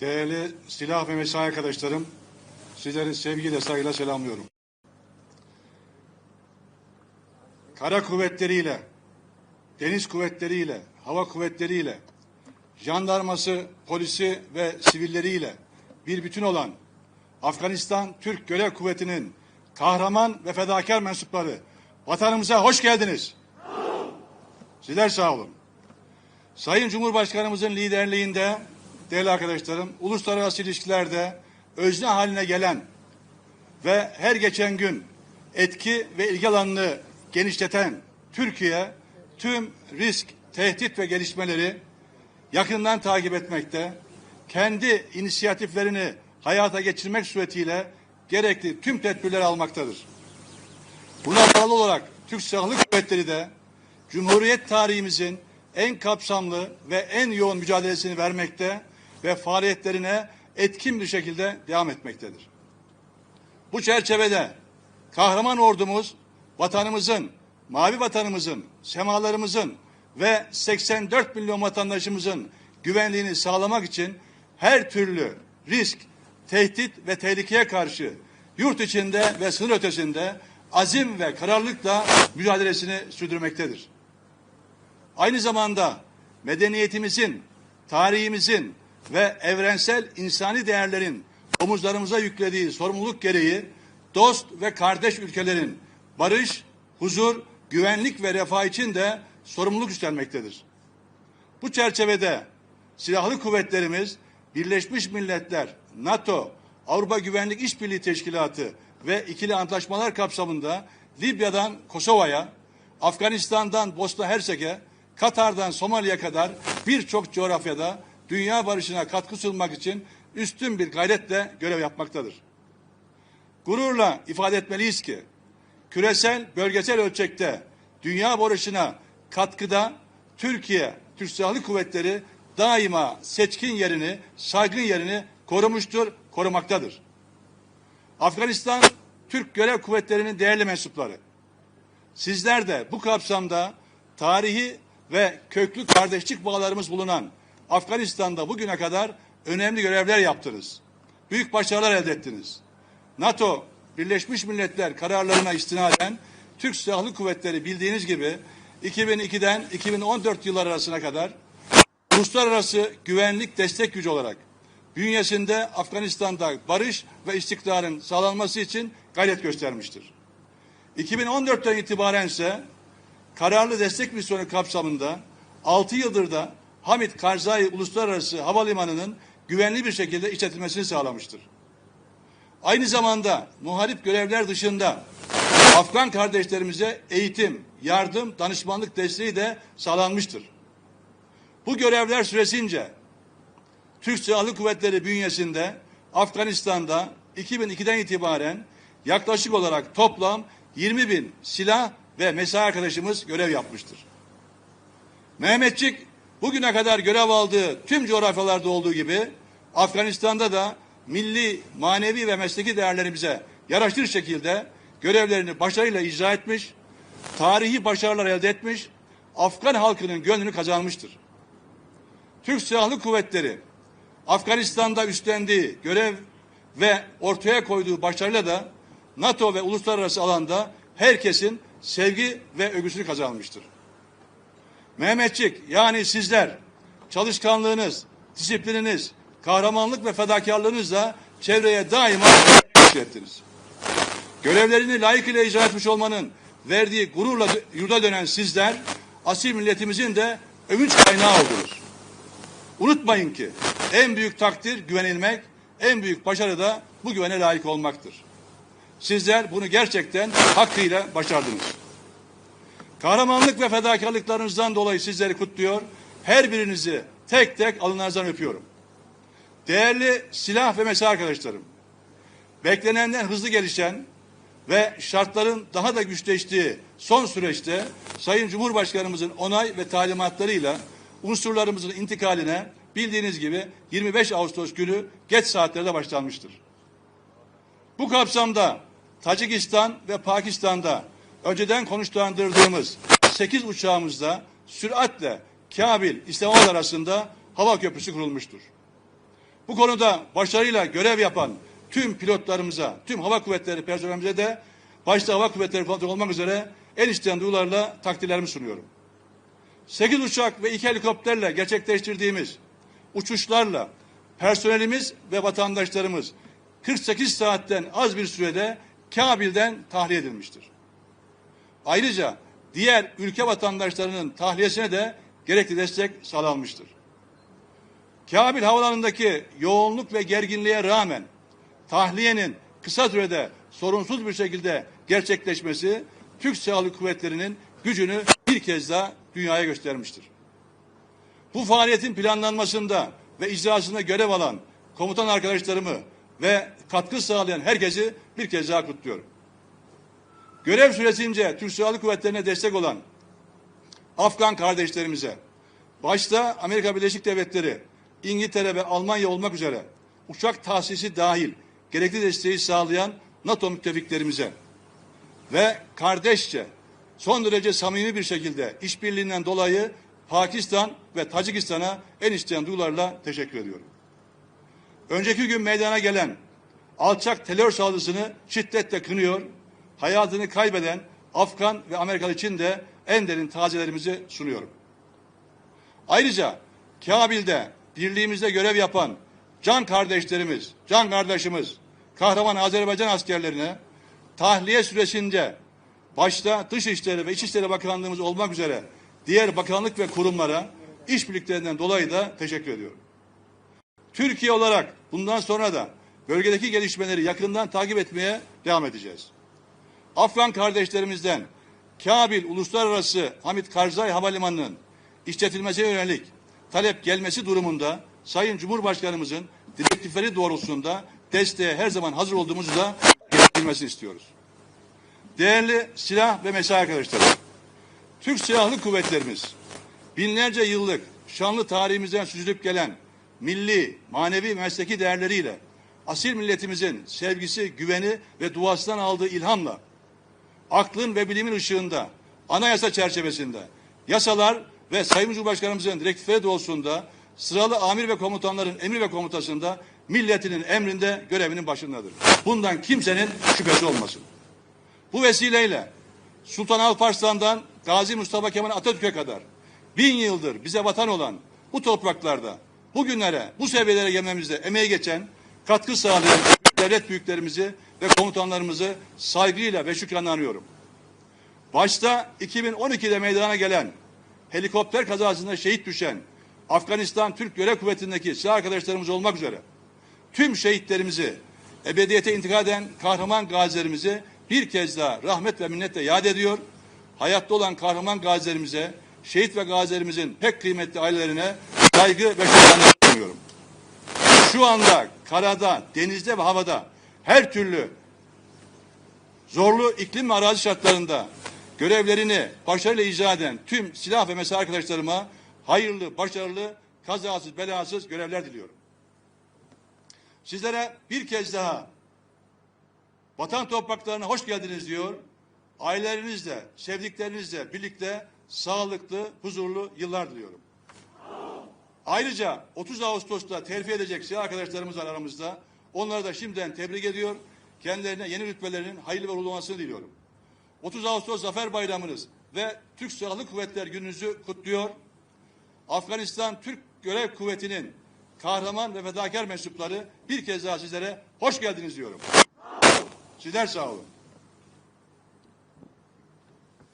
Değerli silah ve mesai arkadaşlarım, sizleri sevgiyle, saygıyla selamlıyorum. Kara kuvvetleriyle, deniz kuvvetleriyle, hava kuvvetleriyle, jandarması, polisi ve sivilleriyle bir bütün olan Afganistan Türk Görev Kuvveti'nin kahraman ve fedakar mensupları vatanımıza hoş geldiniz. Sizler sağ olun. Sayın Cumhurbaşkanımızın liderliğinde değerli arkadaşlarım uluslararası ilişkilerde özne haline gelen ve her geçen gün etki ve ilgi alanını genişleten Türkiye tüm risk, tehdit ve gelişmeleri yakından takip etmekte, kendi inisiyatiflerini hayata geçirmek suretiyle gerekli tüm tedbirleri almaktadır. Buna bağlı olarak Türk Silahlı Kuvvetleri de Cumhuriyet tarihimizin en kapsamlı ve en yoğun mücadelesini vermekte ve faaliyetlerine etkin bir şekilde devam etmektedir. Bu çerçevede kahraman ordumuz vatanımızın, mavi vatanımızın, semalarımızın ve 84 milyon vatandaşımızın güvenliğini sağlamak için her türlü risk, tehdit ve tehlikeye karşı yurt içinde ve sınır ötesinde azim ve kararlılıkla mücadelesini sürdürmektedir. Aynı zamanda medeniyetimizin, tarihimizin ve evrensel insani değerlerin omuzlarımıza yüklediği sorumluluk gereği dost ve kardeş ülkelerin barış, huzur, güvenlik ve refah için de sorumluluk üstlenmektedir. Bu çerçevede silahlı kuvvetlerimiz Birleşmiş Milletler, NATO, Avrupa Güvenlik İşbirliği Teşkilatı ve ikili antlaşmalar kapsamında Libya'dan Kosova'ya, Afganistan'dan Bosna Hersek'e, Katar'dan Somali'ye kadar birçok coğrafyada dünya barışına katkı sunmak için üstün bir gayretle görev yapmaktadır. Gururla ifade etmeliyiz ki küresel, bölgesel ölçekte dünya barışına katkıda Türkiye, Türk Silahlı Kuvvetleri daima seçkin yerini, saygın yerini korumuştur, korumaktadır. Afganistan Türk Görev Kuvvetleri'nin değerli mensupları. Sizler de bu kapsamda tarihi ve köklü kardeşlik bağlarımız bulunan Afganistan'da bugüne kadar önemli görevler yaptınız. Büyük başarılar elde ettiniz. NATO, Birleşmiş Milletler kararlarına istinaden Türk Silahlı Kuvvetleri bildiğiniz gibi 2002'den 2014 yıllar arasına kadar uluslararası güvenlik destek gücü olarak bünyesinde Afganistan'da barış ve istikrarın sağlanması için gayret göstermiştir. 2014'ten itibaren ise kararlı destek misyonu kapsamında 6 yıldır da Hamid Karzai Uluslararası Havalimanı'nın güvenli bir şekilde işletilmesini sağlamıştır. Aynı zamanda muharip görevler dışında Afgan kardeşlerimize eğitim, yardım, danışmanlık desteği de sağlanmıştır. Bu görevler süresince Türk Silahlı Kuvvetleri bünyesinde Afganistan'da 2002'den itibaren yaklaşık olarak toplam 20 bin silah ve mesai arkadaşımız görev yapmıştır. Mehmetçik bugüne kadar görev aldığı tüm coğrafyalarda olduğu gibi Afganistan'da da milli, manevi ve mesleki değerlerimize yaraşır şekilde görevlerini başarıyla icra etmiş, tarihi başarılar elde etmiş, Afgan halkının gönlünü kazanmıştır. Türk Silahlı Kuvvetleri Afganistan'da üstlendiği görev ve ortaya koyduğu başarıyla da NATO ve uluslararası alanda herkesin sevgi ve övgüsünü kazanmıştır. Mehmetçik yani sizler çalışkanlığınız, disiplininiz, kahramanlık ve fedakarlığınızla çevreye daima ettiniz. Görevlerini layıkıyla icra etmiş olmanın verdiği gururla yurda dönen sizler asil milletimizin de övünç kaynağı oldunuz. Unutmayın ki en büyük takdir güvenilmek, en büyük başarı da bu güvene layık olmaktır. Sizler bunu gerçekten hakkıyla başardınız. Kahramanlık ve fedakarlıklarınızdan dolayı sizleri kutluyor. Her birinizi tek tek alınlarınızdan öpüyorum. Değerli silah ve mesai arkadaşlarım, beklenenden hızlı gelişen ve şartların daha da güçleştiği son süreçte Sayın Cumhurbaşkanımızın onay ve talimatlarıyla unsurlarımızın intikaline bildiğiniz gibi 25 Ağustos günü geç saatlerde başlanmıştır. Bu kapsamda Tacikistan ve Pakistan'da önceden konuşlandırdığımız 8 uçağımızda süratle Kabil İslamabad arasında hava köprüsü kurulmuştur. Bu konuda başarıyla görev yapan tüm pilotlarımıza, tüm hava kuvvetleri personelimize de başta hava kuvvetleri komutanı olmak üzere en içten duygularla takdirlerimi sunuyorum. 8 uçak ve 2 helikopterle gerçekleştirdiğimiz uçuşlarla personelimiz ve vatandaşlarımız 48 saatten az bir sürede Kabil'den tahliye edilmiştir. Ayrıca diğer ülke vatandaşlarının tahliyesine de gerekli destek sağlanmıştır. Kabil havalarındaki yoğunluk ve gerginliğe rağmen tahliyenin kısa sürede sorunsuz bir şekilde gerçekleşmesi Türk Silahlı Kuvvetleri'nin gücünü bir kez daha dünyaya göstermiştir. Bu faaliyetin planlanmasında ve icrasında görev alan komutan arkadaşlarımı ve katkı sağlayan herkesi bir kez daha kutluyorum. Görev süresince Türk Silahlı Kuvvetleri'ne destek olan Afgan kardeşlerimize, başta Amerika Birleşik Devletleri, İngiltere ve Almanya olmak üzere uçak tahsisi dahil gerekli desteği sağlayan NATO müttefiklerimize ve kardeşçe son derece samimi bir şekilde işbirliğinden dolayı Pakistan ve Tacikistan'a en içten duygularla teşekkür ediyorum. Önceki gün meydana gelen alçak terör saldırısını şiddetle kınıyor, hayatını kaybeden Afgan ve Amerikalı için de en derin tazelerimizi sunuyorum. Ayrıca Kabil'de birliğimizde görev yapan can kardeşlerimiz, can kardeşimiz, kahraman Azerbaycan askerlerine tahliye süresince başta Dışişleri ve İçişleri Bakanlığımız olmak üzere diğer bakanlık ve kurumlara işbirliklerinden dolayı da teşekkür ediyorum. Türkiye olarak bundan sonra da bölgedeki gelişmeleri yakından takip etmeye devam edeceğiz. Afgan kardeşlerimizden Kabil Uluslararası Hamit Karzai Havalimanı'nın işletilmesine yönelik talep gelmesi durumunda Sayın Cumhurbaşkanımızın direktifleri doğrultusunda desteğe her zaman hazır olduğumuzu da bilmesini istiyoruz. Değerli silah ve mesai arkadaşlarım, Türk Silahlı Kuvvetlerimiz binlerce yıllık şanlı tarihimizden süzülüp gelen milli, manevi, mesleki değerleriyle asil milletimizin sevgisi, güveni ve duasından aldığı ilhamla aklın ve bilimin ışığında, anayasa çerçevesinde, yasalar ve Sayın Cumhurbaşkanımızın direktifleri doğrultusunda sıralı amir ve komutanların emri ve komutasında milletinin emrinde görevinin başındadır. Bundan kimsenin şüphesi olmasın. Bu vesileyle Sultan Alparslan'dan Gazi Mustafa Kemal Atatürk'e kadar bin yıldır bize vatan olan bu topraklarda bugünlere, bu seviyelere gelmemizde emeği geçen, katkı sağlayan devlet büyüklerimizi ve komutanlarımızı saygıyla ve şükranla anıyorum. Başta 2012'de meydana gelen helikopter kazasında şehit düşen Afganistan Türk Görev Kuvveti'ndeki silah arkadaşlarımız olmak üzere tüm şehitlerimizi ebediyete intikal eden kahraman gazilerimizi bir kez daha rahmet ve minnetle yad ediyor. Hayatta olan kahraman gazilerimize, şehit ve gazilerimizin pek kıymetli ailelerine saygı ve şükranlar sunuyorum. Şu anda karada, denizde ve havada her türlü zorlu iklim ve arazi şartlarında görevlerini başarıyla icra eden tüm silah ve mesai arkadaşlarıma hayırlı, başarılı, kazasız, belasız görevler diliyorum. Sizlere bir kez daha vatan topraklarına hoş geldiniz diyor. Ailelerinizle, sevdiklerinizle birlikte sağlıklı, huzurlu yıllar diliyorum. Ayrıca 30 Ağustos'ta terfi edecek silah arkadaşlarımız var aramızda. Onları da şimdiden tebrik ediyor. Kendilerine yeni rütbelerinin hayırlı ve uğurlu olmasını diliyorum. 30 Ağustos Zafer Bayramınız ve Türk Silahlı Kuvvetler Gününüzü kutluyor. Afganistan Türk Görev Kuvveti'nin kahraman ve fedakar mensupları bir kez daha sizlere hoş geldiniz diyorum. Sizler sağ olun.